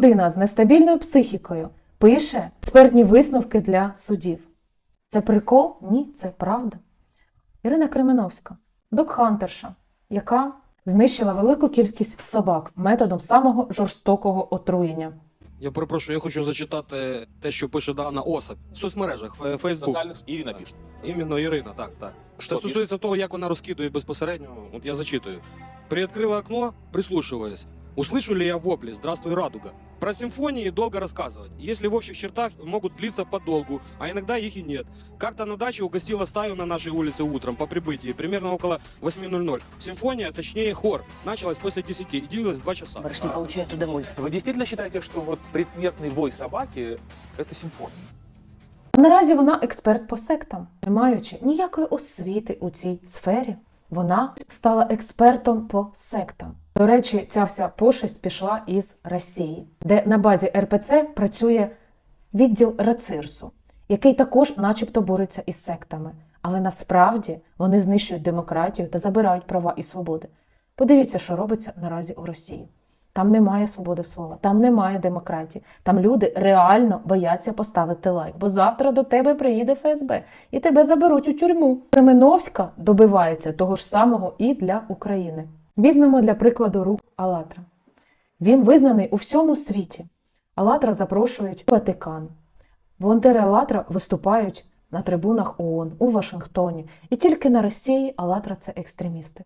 людина з нестабільною психікою пише експертні висновки для судів. Це прикол? Ні, це правда. Ірина Кременовська, докхантерша, яка знищила велику кількість собак методом самого жорстокого отруєння. Я перепрошую, я хочу зачитати те, що пише дана особа в соцмережах, в Фейсбук. Социальных Ирина. Іменно Ірина, так, так. Що Це стосується того, як вона розкидує безпосередньо. От я зачитую. Приоткрыла окно, прислушиваясь. Услышу ли я вопли «Здравствуй, радуга»? Про симфонии долго рассказывать. Если в общих чертах могут длиться подолгу, а иногда их и нет. Как-то на даче угостила стаю на нашей улице утром по прибытии, примерно около 8.00. Симфония, точнее хор, началась после 10 и длилась 2 часа. Барышни получают удовольствие. Вы действительно считаете, что вот предсмертный вой собаки – это симфония? Наразі вона експерт по сектам, не маючи ніякої освіти у цій сфері, вона стала експертом по сектам. До речі, ця вся пошесть пішла із Росії, де на базі РПЦ працює відділ Рацирсу, який також, начебто, бореться із сектами. Але насправді вони знищують демократію та забирають права і свободи. Подивіться, що робиться наразі у Росії. Там немає свободи слова, там немає демократії. Там люди реально бояться поставити лайк, бо завтра до тебе приїде ФСБ і тебе заберуть у тюрму. Кременовська добивається того ж самого і для України. Візьмемо для прикладу рук Алатра. Він визнаний у всьому світі. Алатра запрошують у Ватикан. Волонтери Алатра виступають на трибунах ООН у Вашингтоні. І тільки на Росії Алатра це екстремісти.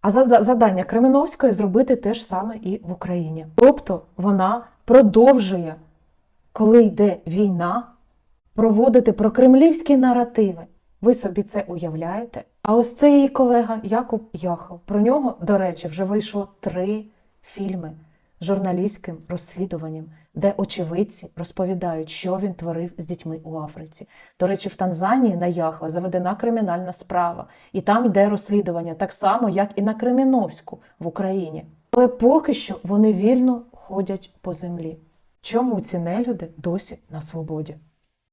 А завдання Кременовської зробити те ж саме і в Україні. Тобто вона продовжує, коли йде війна, проводити прокремлівські наративи. Ви собі це уявляєте? А ось це її колега Якуб Яхов. Про нього, до речі, вже вийшло три фільми з журналістським розслідуванням, де очевидці розповідають, що він творив з дітьми у Африці. До речі, в Танзанії на Яхва заведена кримінальна справа, і там йде розслідування так само, як і на Креміновську в Україні. Але поки що вони вільно ходять по землі. Чому ці нелюди досі на свободі?